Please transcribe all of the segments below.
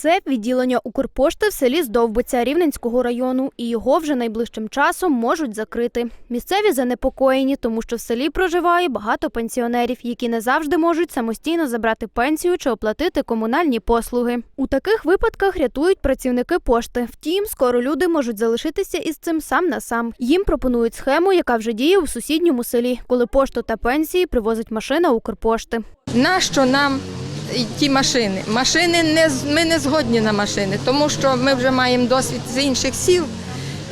Це відділення Укрпошти в селі Здовбиця Рівненського району, і його вже найближчим часом можуть закрити. Місцеві занепокоєні, тому що в селі проживає багато пенсіонерів, які не завжди можуть самостійно забрати пенсію чи оплатити комунальні послуги. У таких випадках рятують працівники пошти. Втім, скоро люди можуть залишитися із цим сам на сам. Їм пропонують схему, яка вже діє у сусідньому селі, коли пошту та пенсії привозить машина Укрпошти. Нащо нам і ті машини? Машини не ми не згодні на машини, тому що ми вже маємо досвід з інших сіл.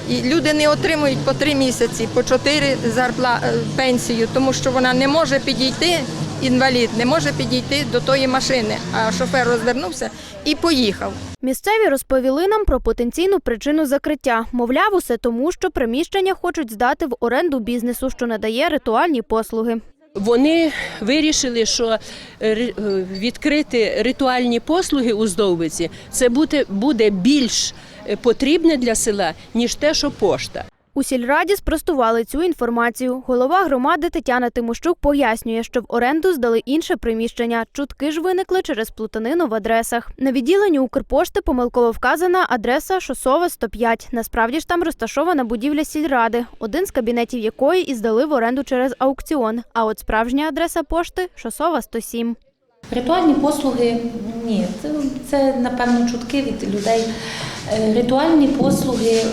І люди не отримують по три місяці, по чотири зарпла е, пенсію, тому що вона не може підійти, інвалід не може підійти до тої машини. А шофер розвернувся і поїхав. Місцеві розповіли нам про потенційну причину закриття. Мовляв, усе тому, що приміщення хочуть здати в оренду бізнесу, що надає ритуальні послуги. Вони вирішили, що е, е, відкрити ритуальні послуги у Здовбиці це буде, більш е, потрібне для села, ніж те, що пошта. У сільраді спростували цю інформацію. Голова громади Тетяна Тимощук пояснює, що в оренду здали інше приміщення. Чутки ж виникли через плутанину в адресах. На відділенні Укрпошти помилково вказана адреса Шосова 105. Насправді ж там розташована будівля сільради, один з кабінетів якої і здали в оренду через аукціон. А от справжня адреса пошти Шосова 107. Ритуальні послуги ні, це, це напевно чутки від людей. Е, Ритуальні послуги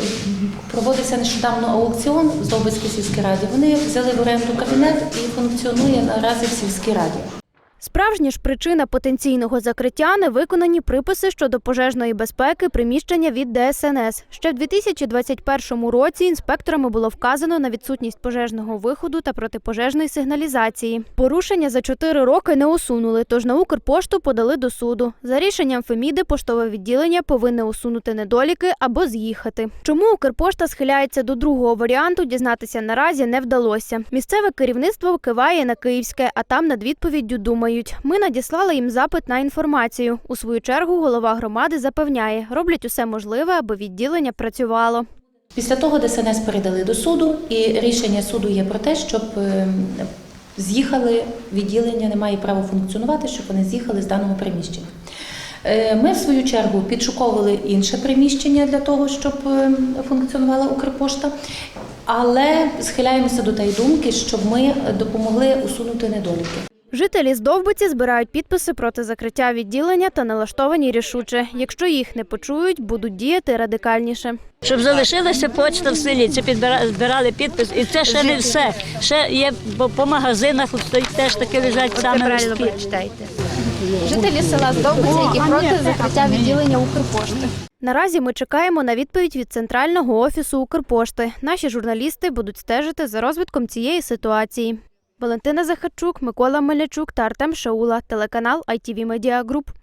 проводився нещодавно аукціон з Здобицькій сільській раді. Вони взяли в оренду кабінет і функціонує наразі в сільській раді. Справжня ж причина потенційного закриття невиконані приписи щодо пожежної безпеки приміщення від ДСНС. Ще в 2021 році інспекторами було вказано на відсутність пожежного виходу та протипожежної сигналізації. Порушення за 4 роки не усунули, тож на Укрпошту подали до суду. За рішенням Феміди поштове відділення повинне усунути недоліки або з'їхати. Чому Укрпошта схиляється до другого варіанту, дізнатися наразі не вдалося. Місцеве керівництво киває на київське, а там над відповіддю думають. Ми надіслали їм запит на інформацію. У свою чергу голова громади запевняє, роблять усе можливе, аби відділення працювало. Після того ДСНС передали до суду, і рішення суду є про те, щоб е, з'їхали відділення, не має права функціонувати, щоб вони з'їхали з даного приміщення. Е, Ми, в свою чергу, підшуковували інше приміщення для того, щоб е, функціонувала Укрпошта, але схиляємося до тієї думки, щоб ми допомогли усунути недоліки. Жителі Здовбиці збирають підписи проти закриття відділення та налаштовані рішуче. Якщо їх не почують, будуть діяти радикальніше. Щоб залишилася почта в селі, це збирали підпис, і це ще не все. Ще є по, по магазинах, теж таке лежать саме листки. Жителі села Здовбиці, які проти закриття відділення Укрпошти. Наразі ми чекаємо на відповідь від центрального офісу Укрпошти. Наші журналісти будуть стежити за розвитком цієї ситуації. Валентина Захарчук, Микола Мелячук та Артем Шаула, телеканал ITV Media Group.